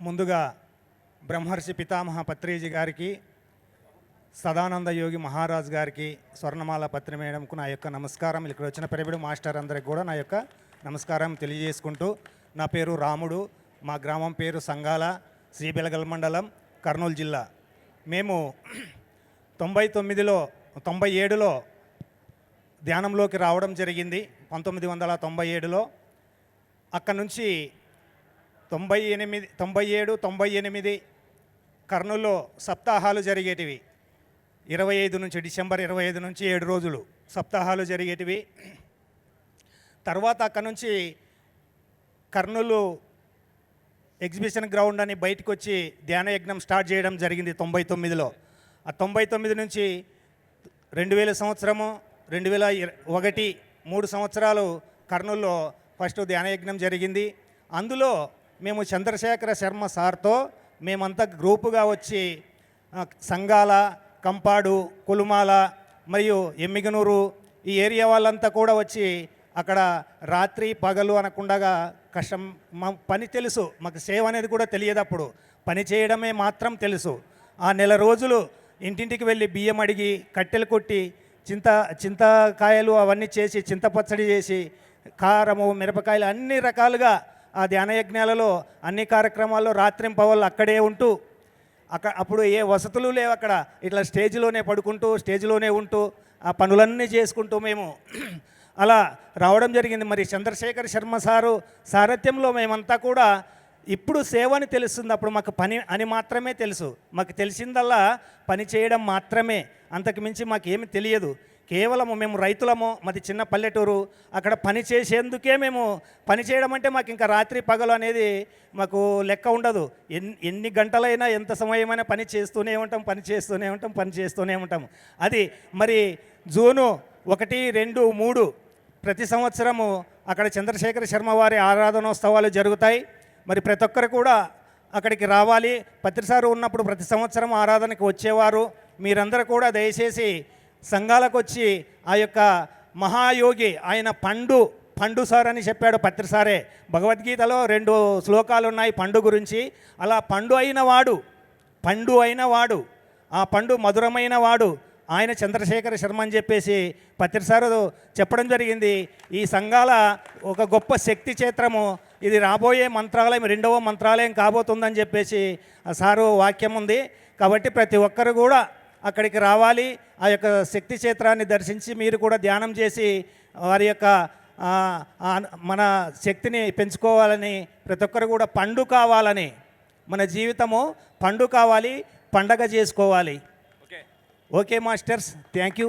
ముందుగా బ్రహ్మర్షి పితామహ పత్రిజీ గారికి సదానంద యోగి మహారాజ్ గారికి స్వర్ణమాల పత్రి మేడంకు నా యొక్క నమస్కారం. ఇక్కడ వచ్చిన పెరిబిడు మాస్టర్ అందరికి కూడా నా యొక్క నమస్కారం తెలియజేసుకుంటూ నా పేరు రాముడు మా గ్రామం పేరు సంగాల శ్రీబెలగల్ మండలం కర్నూలు జిల్లా. మేము తొంభై తొమ్మిదిలో తొంభై ఏడులో ధ్యానంలోకి రావడం జరిగింది. పంతొమ్మిది వందల తొంభై ఏడులో. అక్కడ నుంచి తొంభై ఎనిమిది తొంభై ఏడు తొంభై ఎనిమిది కర్నూలులో సప్తాహాలు జరిగేటివి. ఇరవై ఐదు నుంచి డిసెంబర్ ఇరవై ఐదు నుంచి ఏడు రోజులు సప్తాహాలు జరిగేటివి. తర్వాత అక్కడ నుంచి కర్నూలు ఎగ్జిబిషన్ గ్రౌండ్ అని బయటకు వచ్చి ధ్యాన యజ్ఞం స్టార్ట్ చేయడం జరిగింది తొంభై తొమ్మిదిలో. ఆ తొంభై తొమ్మిది నుంచి రెండు వేల సంవత్సరము రెండు వేల ఒకటి మూడు సంవత్సరాలు కర్నూలులో ఫస్ట్ ధ్యానయజ్ఞం జరిగింది. అందులో మేము చంద్రశేఖర శర్మ సార్తో మేమంతా గ్రూపుగా వచ్చి సంగాల కంపాడు కులుమాల మరియు ఎమ్మిగనూరు ఈ ఏరియా వాళ్ళంతా కూడా వచ్చి అక్కడ రాత్రి పగలు అనకుండా కష్టం మా పని తెలుసు మాకు సేవ అనేది కూడా తెలియదు అప్పుడు. పని చేయడమే మాత్రం తెలుసు. ఆ నెల రోజులు ఇంటింటికి వెళ్ళి బియ్యం అడిగి కట్టెలు కొట్టి చింత చింతకాయలు అవన్నీ చేసి చింతపచ్చడి చేసి కారము మిరపకాయలు అన్ని రకాలుగా ఆ ధ్యాన యజ్ఞాలలో అన్ని కార్యక్రమాల్లో రాత్రింపవళ్ళు అక్కడే ఉంటూ అక్కడ అప్పుడు ఏ వసతులు లేవు అక్కడ. ఇట్లా స్టేజ్లోనే పడుకుంటూ స్టేజ్లోనే ఉంటూ ఆ పనులన్నీ చేసుకుంటూ మేము అలా రావడం జరిగింది. మరి చంద్రశేఖర్ శర్మ సారు సారథ్యంలో మేమంతా కూడా ఇప్పుడు సేవ అని తెలుస్తుంది. అప్పుడు మాకు పని అని మాత్రమే తెలుసు. మాకు తెలిసిందల్లా పని చేయడం మాత్రమే. అంతకు మించి మాకు ఏమి తెలియదు. కేవలము మేము రైతులము మాది చిన్న పల్లెటూరు. అక్కడ పని చేసేందుకే మేము పని చేయడం అంటే మాకు ఇంకా రాత్రి పగలు అనేది మాకు లెక్క ఉండదు. ఎన్ని ఎన్ని గంటలైనా ఎంత సమయమైనా పని చేస్తూనే ఉంటాం పని చేస్తూనే ఉంటాం పని చేస్తూనే ఉంటాం. అది మరి జూను ఒకటి రెండు మూడు ప్రతి సంవత్సరము అక్కడ చంద్రశేఖర శర్మ వారి ఆరాధనోత్సవాలు జరుగుతాయి. మరి ప్రతి ఒక్కరు కూడా అక్కడికి రావాలి. పత్రిసారు ఉన్నప్పుడు ప్రతి సంవత్సరం ఆరాధనకి వచ్చేవారు. మీరందరూ కూడా దయచేసి సంఘాలకు వచ్చి ఆ యొక్క మహాయోగి ఆయన పండు పండు సార్ అని చెప్పాడు పత్రిసారే భగవద్గీతలో రెండు శ్లోకాలు ఉన్నాయి పండు గురించి. అలా పండు అయిన వాడు పండు అయిన వాడు ఆ పండు మధురమైన వాడు ఆయన చంద్రశేఖర శర్మ అని చెప్పేసి పత్రిసారు చెప్పడం జరిగింది. ఈ సంఘాల ఒక గొప్ప శక్తి క్షేత్రము. ఇది రాబోయే మంత్రాలయం రెండవ మంత్రాలయం కాబోతుందని చెప్పేసి ఆ సారు వాక్యం ఉంది. కాబట్టి ప్రతి ఒక్కరు కూడా అక్కడికి రావాలి. ఆ యొక్క శక్తి క్షేత్రాన్ని దర్శించి మీరు కూడా ధ్యానం చేసి వారి యొక్క మన శక్తిని పెంచుకోవాలని ప్రతి ఒక్కరు కూడా పండు కావాలని మన జీవితము పండు కావాలి పండగ చేసుకోవాలి. Okay masters thank you.